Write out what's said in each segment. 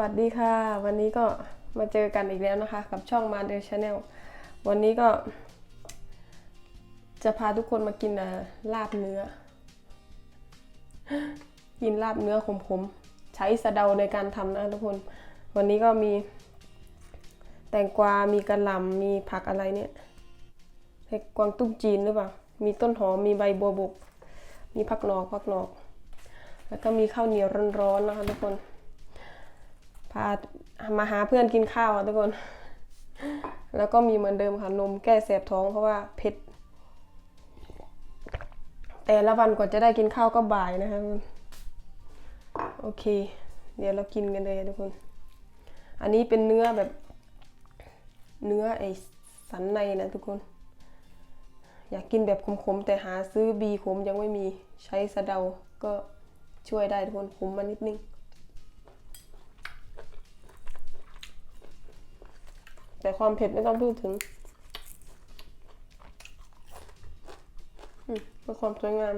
สวัสดีค่ะ วันนี้ก็มาเจอกันอีกแล้วนะคะ กับช่องมาเดอชาแนลวันนี้ก็ จะพาทุกคนมากินลาบเนื้อ กินลาบเนื้อขมๆ ใช้สะเดาในการทำนะทุกคน วันนี้ก็มี แตงกวา มีกระหล่ำมีผักอะไรเนี่ยเห็ดกวางตุ้งจีนหรือเปล่า มีต้นหอม มีใบบัวบก มีผักนอกผักนอก แล้วก็มีข้าวเหนียวร้อนๆนะคะทุกคน พามาหาเพื่อนกินข้าวอะทุกคน แล้วก็มีเหมือนเดิมค่ะนมแก้แสบท้องเพราะว่าเผ็ด แต่ละวันกว่าจะได้กินข้าวก็บ่ายนะคะทุกคน โอเค เดี๋ยวเรากินกันเลยทุกคน อันนี้เป็นเนื้อแบบ เนื้อไอสันในนะทุกคน อยากกินแบบขมๆแต่หาซื้อบีขมยังไม่มีใช้สะเดาก็ช่วยได้ทุกคนขมมานิดนึง แต่ ความเผ็ดไม่ต้องพูดถึงเพื่อความสวยงาม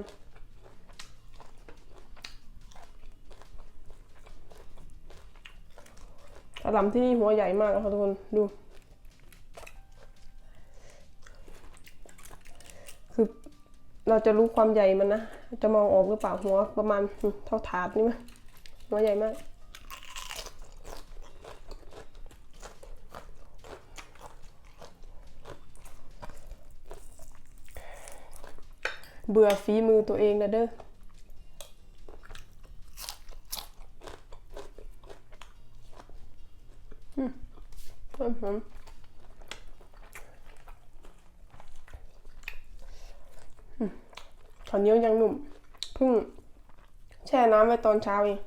กระหล่ำที่นี่หัวใหญ่มากนะคะทุกคนดู คือเราจะรู้ความใหญ่มันนะ จะมองออกหรือเปล่าหัวประมาณเท่าถาดนี่มั้ยหัวใหญ่มาก เบื่อฝีมือตัวเองนะเด้อหอมหอมข้าวเหนียวยังหนุ่มเพิ่งแช่น้ำไว้ตอนเช้าเอง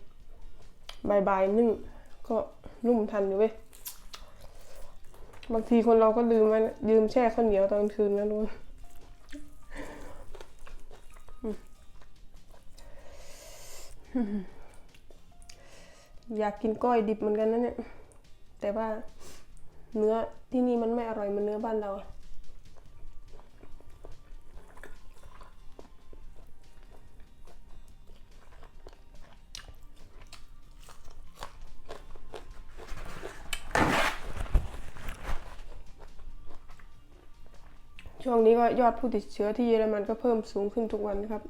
บ่ายนึ่งก็นุ่มทันอยู่เว้ย บางทีคนเราก็ลืมไว้ลืมแช่ข้าวเหนียวตอนกลางคืนนะทุก อยากกินก้อยดิบเหมือนกันนะเนี่ย แต่ว่าเนื้อที่นี่มันไม่อร่อยเหมือนเนื้อบ้านเรา ช่วงนี้ก็ยอดผู้ติดเชื้อที่เยอรมันก็เพิ่มสูงขึ้นทุกวันครับ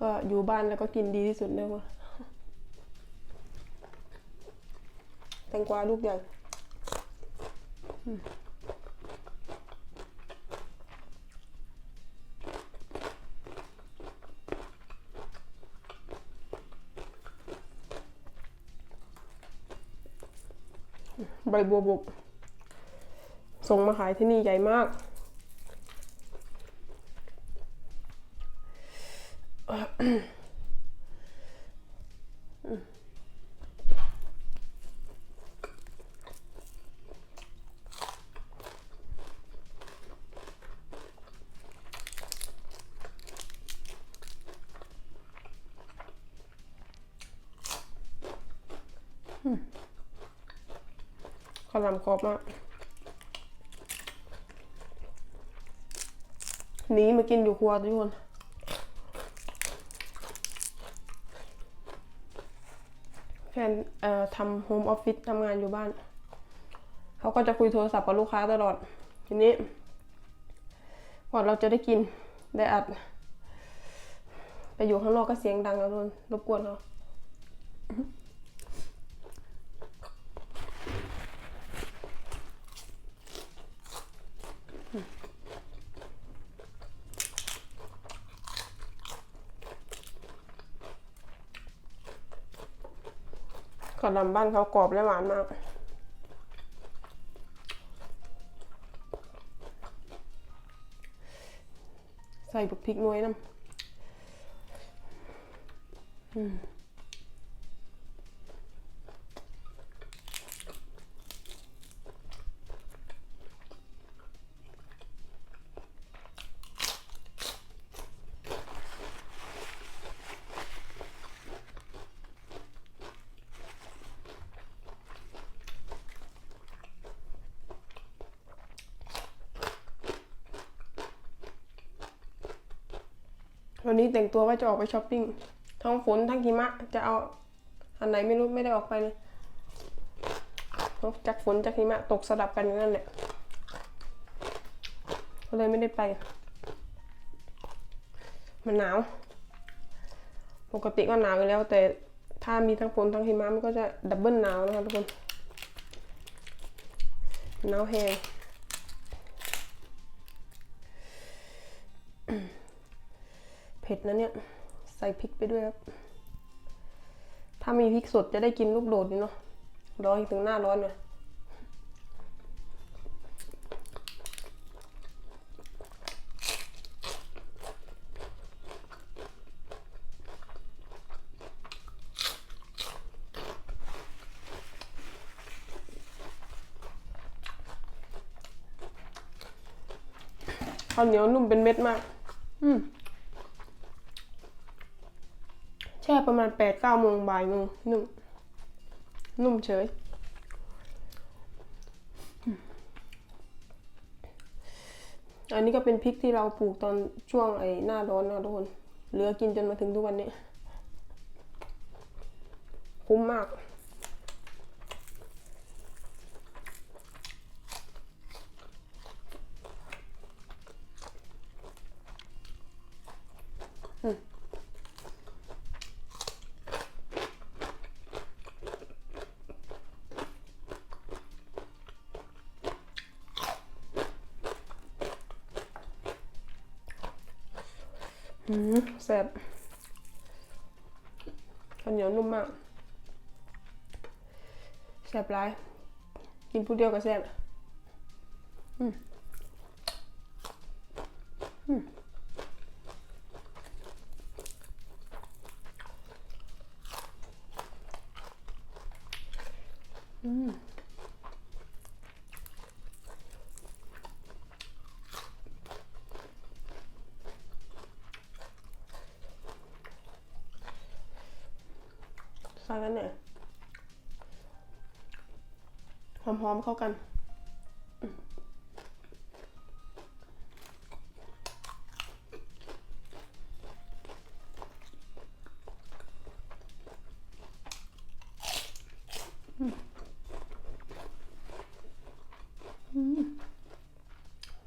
ก็อยู่บ้านแล้วก็กินดีที่สุดเลยว่าแตงกวาลูกใหญ่ ใบบัวบกส่งมาขายที่นี่ใหญ่มาก ขาลามกรบมากหนีมากินอยู่ครัวทุกคนแฟนเอ่อทำโฮมออฟฟิศทำงานอยู่บ้าน เขาก็จะคุยโทรศัพท์กับลูกค้าตลอด ทีนี้พอเราจะได้กินได้อัด ไปอยู่ข้างนอกก็เสียงดังแล้วทุกคนรบกวนเขา ขาวหลามบ้านเขากรอบและหวานมากใส่บุกพริกน้อยน้ำ วันนี้แต่งตัวว่าจะออกไปช้อปปิ้ง ทั้งฝนทั้งหิมะ จะเอาอันไหนไม่รู้ไม่ได้ออกไปเลยจากฝนจากหิมะตกสลับกันอยู่นั่นแหละ ก็เลยไม่ได้ไป มันหนาว ปกติก็หนาวอยู่แล้ว แต่ถ้ามีทั้งฝนทั้งหิมะมันก็จะดับเบิลหนาวนะคะทุกคน หนาวแห้ง เผ็ดนะเนี่ย ใส่พริกไปด้วยครับ ถ้ามีพริกสดจะได้กินลูกโดดนี่เนาะรออีกถึงหน้าร้อนเลยข้าวเหนียวนุ่มเป็นเม็ดมาก อืม แช่ ประมาณแปดเก้าโมงบ่ายโมงนุ่มนุ่มเฉย อันนี้ก็เป็นพริกที่เราปลูกตอนช่วงไอ้หน้าร้อนนะทุกคน เหลือกินจนมาถึงทุกวันนี้ คุ้มมาก อืมแซ่บข้าวเหนียวนุ่มมากแซ่บร้าย กินผู้เดียวก็แซ่บอืมอืมอืม ใส่กันเนี่ยหอมๆเข้ากัน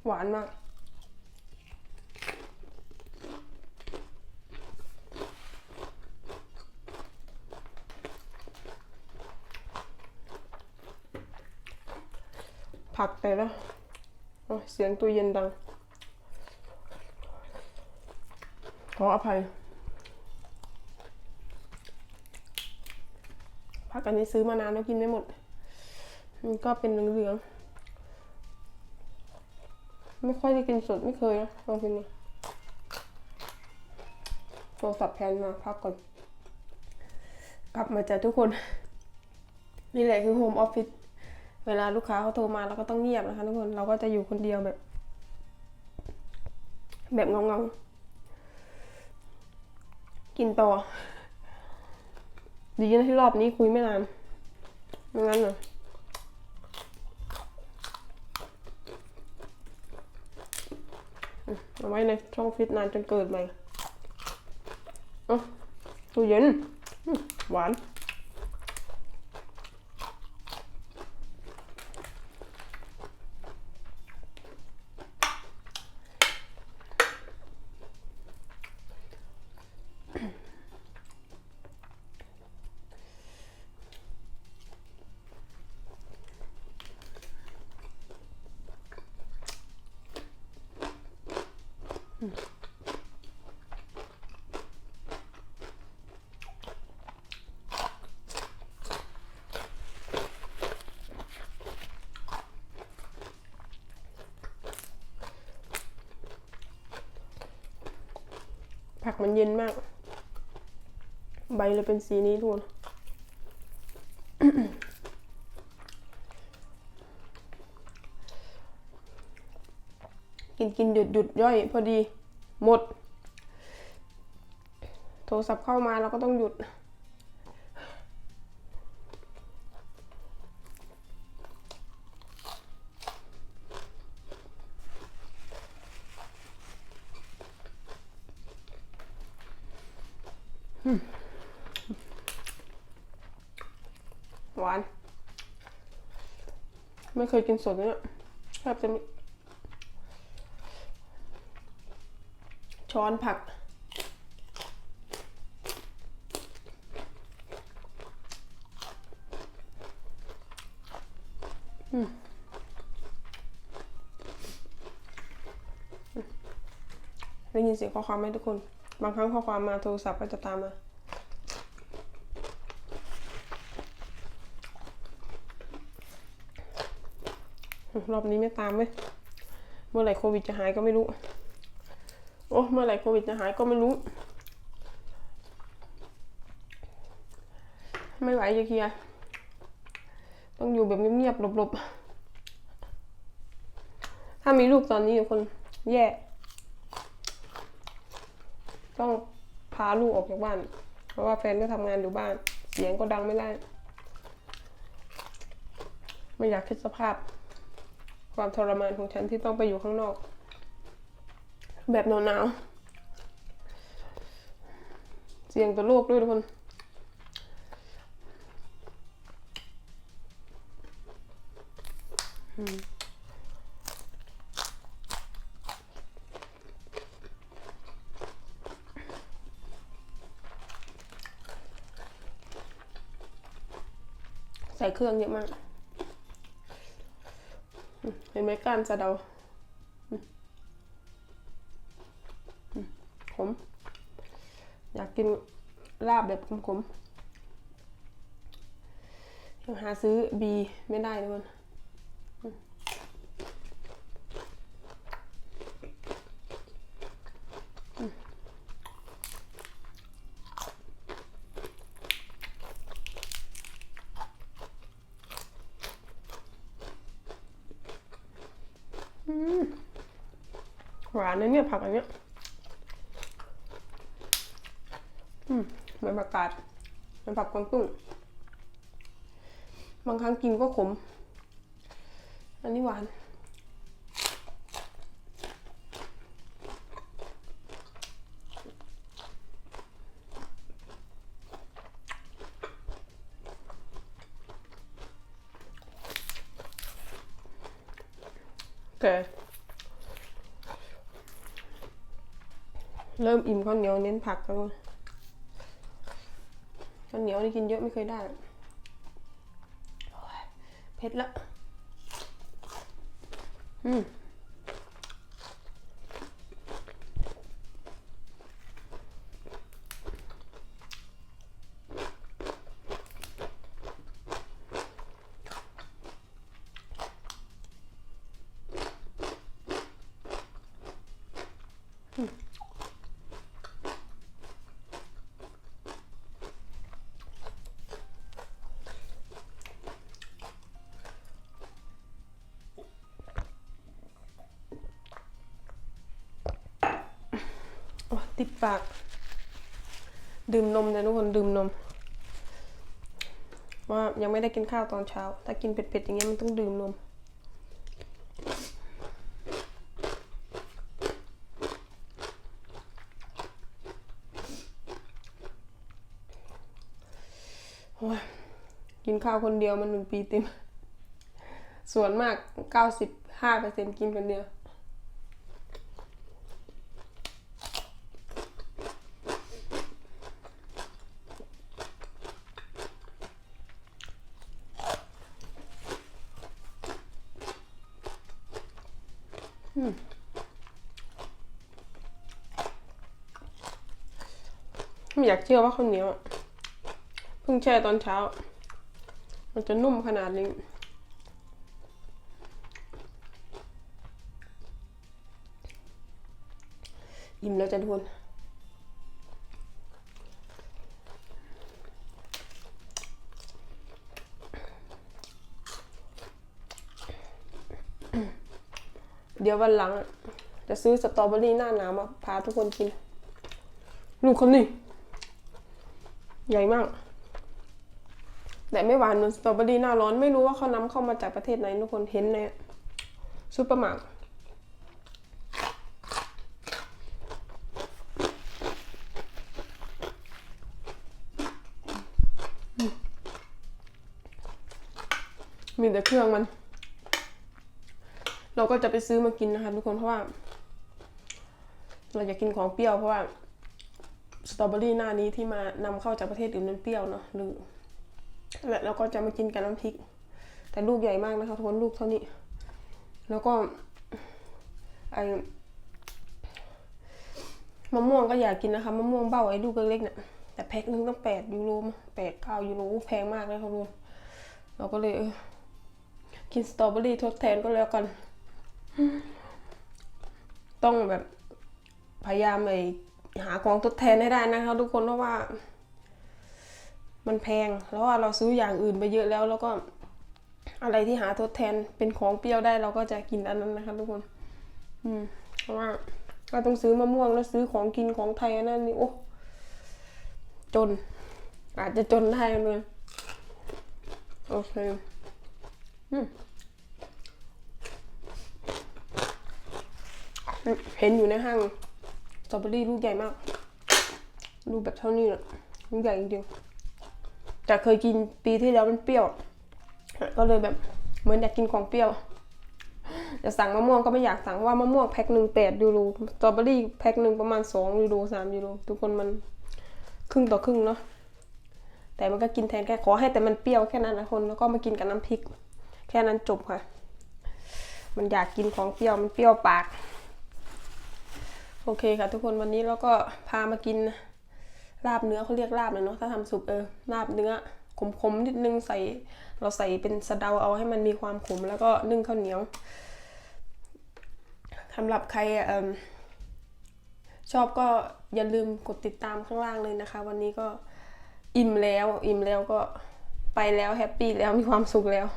หวานมาก ผักแต่ละโอ้ยเสียงตู้เย็นดัง ขออภัยผักอันนี้ซื้อมานานแล้วกินไม่หมด มันก็เป็นเหลืองๆ ไม่ค่อยได้กินสดไม่เคยนะลองกินนี่โทรศัพท์แพนมาพักก่อน กลับมาจากทุกคน นี่แหละคือโฮมออฟฟิศ เวลาลูกค้าเขาโทรมาเราก็ต้องเงียบนะคะทุกคนเราก็จะอยู่คนเดียวแบบ แบบเงๆกินต่อดีนะที่รอบนี้คุยไม่นานไม่งั้นเหรอเอาไว้ในช่องฟิตนานจนเกิดใหม่เอะตู้เย็นหวาน ผักมันเย็นมาก ใบเลยเป็นสีนี้ทุกคน กินกินหยุดหยุดย่อย พอดีหมด โทรศัพท์เข้ามาเราก็ต้องหยุด หวาน ไม่เคยกินสดเนี่ยแทบจะไม่ ช้อนผักได้ยินเสียงข้อความไหมทุกคน บางครั้งข้อความมาโทรศัพท์ก็จะตามมา รอบนี้ไม่ตามเว้ย เมื่อไหร่โควิดจะหายก็ไม่รู้ โอ้เมื่อไหร่โควิดจะหายก็ไม่รู้ ไม่ไหวจะเคลียร์ต้องอยู่แบบเงียบๆหลบๆ ถ้ามีลูกตอนนี้คนแย่ ต้องพาลูกออกจากบ้าน เพราะว่าแฟนก็ทำงานอยู่บ้าน เสียงก็ดังไม่ได้ ไม่อยากคิดสภาพ ความทรมานของฉันที่ต้องไปอยู่ข้างนอก แบบหนาวๆเสี่ยงต่อโรคด้วยทุกคนใส่เครื่องเยอะมาก เห็นไหมก้านสะเดา กินลาบแบบขมๆยังหาซื้อบีไม่ได้เลยมันอืมหวานนะเนี่ยผักอันเนี้ย มเหมือนผักกาดเหมือนผักกวางตุ้งบางครั้งกินก็ขม อันนี้หวาน โอเค เริ่มอิ่มข้าวเหนียวเน้นผักแล้ว ข้าวเหนียวนี่กินเยอะไม่เคยได้เผ็ดละ อืม ติดปาก ดื่มนมนะทุกคนดื่มนม ว่ายังไม่ได้กินข้าวตอนเช้า ถ้ากินเผ็ดๆอย่างเงี้ยมันต้องดื่มนมกินข้าวคนเดียวมันหนึ่งปีเต็ม ส่วนมากเก้าสิบห้าเปอร์เซ็นกินคนเดียว ไม่ อยากเชื่อว่าข้าวเหนียวอะเพิ่งแช่ตอนเช้า มันจะนุ่มขนาดนี้อิ่มแล้วจะทุนเดี๋ยววันหลัง จะซื้อสตรอเบอรี่หน้าหนาวมาพาทุกคนกิน ลูกคนนี้ ใหญ่มาก แต่ไม่หวานเหมือนสตรอเบอรี่หน้าร้อนไม่รู้ว่าเขานำเข้ามาจากประเทศไหนทุกคนเห็นในซูเปอร์มาร์ทมีแต่เครื่องมัน เราก็จะไปซื้อมากินนะคะทุกคนเพราะว่า เราอยากกินของเปรี้ยวเพราะว่า สตรอเบอรี่หน้านี้ที่มานำเข้าจากประเทศอื่นมันเปรี้ยวเนาะหรือและเราก็จะมากินกับน้ำพริก แต่ลูกใหญ่มากนะคะทุกคนลูกเท่านี้ แล้วก็ไอมะม่วงก็อยากกินนะคะมะม่วงเบ้าไอ้ลูกเล็กๆเนี่ยแต่แพ็คนึงต้องแปดยูโรแปดเก้ายูโรแพงมากเลยค่ะทุกคนเราก็เลยเออกินสตรอเบอรี่ทดแทนก็แล้วกัน ต้องแบบพยายามไป หาของทดแทนให้ได้นะคะทุกคนเพราะว่า มันแพงแล้วว่าเราซื้ออย่างอื่นไปเยอะแล้ว แล้วก็อะไรที่หาทดแทนเป็นของเปรี้ยวได้เราก็จะกินอันนั้นนะคะทุกคน อืม เพราะว่าเราต้องซื้อมะม่วงแล้วซื้อของกินของไทยอันนั่นนี่โอ้จน อาจจะจนได้เลยโอเคอืมเห็นอยู่ในห้าง สตรอเบอรี่ลูกใหญ่มาก ลูกแบบเท่านี้แหละลูกใหญ่จริงๆแต่เคยกินปีที่แล้วมันเปรี้ยว ก็เลยแบบเหมือนอยากกินของเปรี้ยวจะสั่งมะม่วงก็ไม่อยากสั่งว่ามะม่วงแพ็คหนึ่งแปดยูโรสตรอเบอรี่แพ็คหนึ่งประมาณสองยูโรสามยูโรทุกคนมันครึ่งต่อครึ่งเนาะแต่มันก็กินแทนแค่ขอให้แต่มันเปรี้ยวแค่นั้นนะคนแล้วก็มากินกับน้ำพริก แค่นั้นจบค่ะ มันอยากกินของเปรี้ยวมันเปรี้ยวปาก โอเคค่ะ ทุกคนวันนี้เราก็พามากินลาบเนื้อเขาเรียกลาบเลยเนาะถ้าทำสุกเออลาบเนื้อขมๆนิดนึงใส่ เราใส่เป็นสะเดาเอาให้มันมีความขมแล้วก็นึ่งข้าวเหนียวสำหรับใครอชอบก็อย่าลืมกดติดตามข้างล่างเลยนะคะ วันนี้ก็อิ่มแล้ว อิ่มแล้วก็ไปแล้วแฮปปี้แล้วมีความสุขแล้ว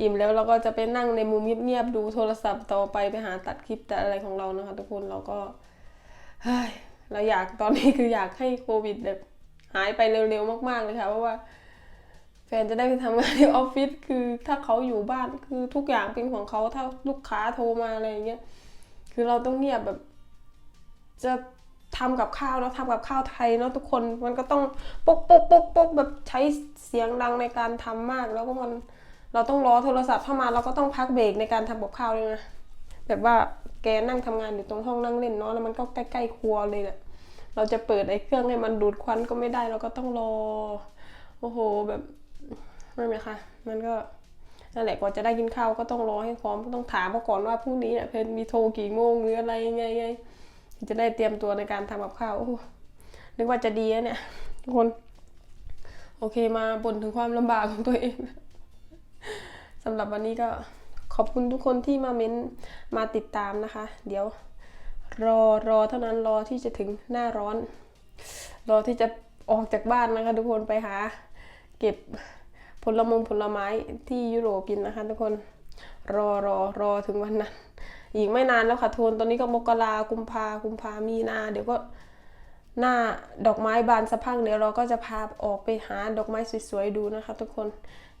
อิ่มแล้วเราก็จะไปนั่งในมุมเงียบๆดูโทรศัพท์ต่อไปไปหาตัดคลิปแต่อะไรของเรานะคะ ทุกคนเราก็ เฮ้ยเราอยากตอนนี้คืออยากให้โควิดแบบหายไปเร็วๆมาก ๆเลยค่ะ เพราะว่า แฟนจะได้ไปทำงานที่ออฟฟิศคือถ้าเขาอยู่บ้านคือทุกอย่างเป็นของเขาถ้าลูกค้าโทรมาอะไรอย่างเงี้ยคือเราต้องเงียบแบบ จะทำกับข้าวแล้วทำกับข้าวไทยเนาะทุกคนมันก็ต้องปกปกปกปกแบบใช้เสียงดังในการทำมาก แล้วก็มันเราต้องรอโทรศัพท์เข้ามาเราก็ต้องพักเบรกในการทำกับข้าวเลยนะ แบบว่าแกนั่งทำงานอยู่ตรงห้องนั่งเล่นเนาะแล้วมันก็ใกล้ๆครัวเลยแหละเราจะเปิดไอ้เครื่องให้มันดูดควันก็ไม่ได้ เราก็ต้องรอ โอ้โหแบบไม่ไหมคะมันก็นั่นแหละกว่าจะได้กินข้าวก็ต้องรอให้พร้อมก็ต้องถามเขาก่อนว่าพรุ่งนี้เนี่ยเพนมีโทรกี่โมงหรืออะไรยังไงไงจะได้เตรียมตัวในการทำกับข้าวโอ้นึกว่าจะดีนะเนี่ยทุกคน โอเคมาบ่นถึงความลำบากของตัวเองสำหรับวันนี้ก็ ขอบคุณทุกคนที่มาเม้นมาติดตามนะคะ เดี๋ยวรอรอเท่านั้นรอที่จะถึงหน้าร้อน รอที่จะออกจากบ้านนะคะ ทุกคนไปหา เก็บผลมงผลไม้ที่ยุโรปกินนะคะ ทุกคนรอรอรอถึงวันนั้นอีกไม่นานแล้วค่ะทุนตอนนี้ก็มกรากุมภากุมภามีนา เดี๋ยวก็หน้าดอกไม้บานสะพังเดี๋ยวเราก็จะพาออกไปหาดอกไม้สวยๆดูนะคะ ทุกคน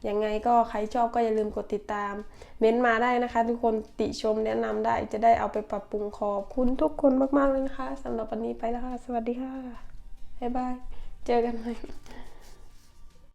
ยังไงก็ใครชอบก็อย่าลืมกดติดตาม เม้นมาได้นะคะ ทุกคนติชมแนะนำได้จะได้เอาไปปรับปรุงขอบคุณทุกคนมากๆเลยนะคะสำหรับวันนี้ไปแล้วค่ะ สวัสดีค่ะบ๊ายบาย เจอกันใหม่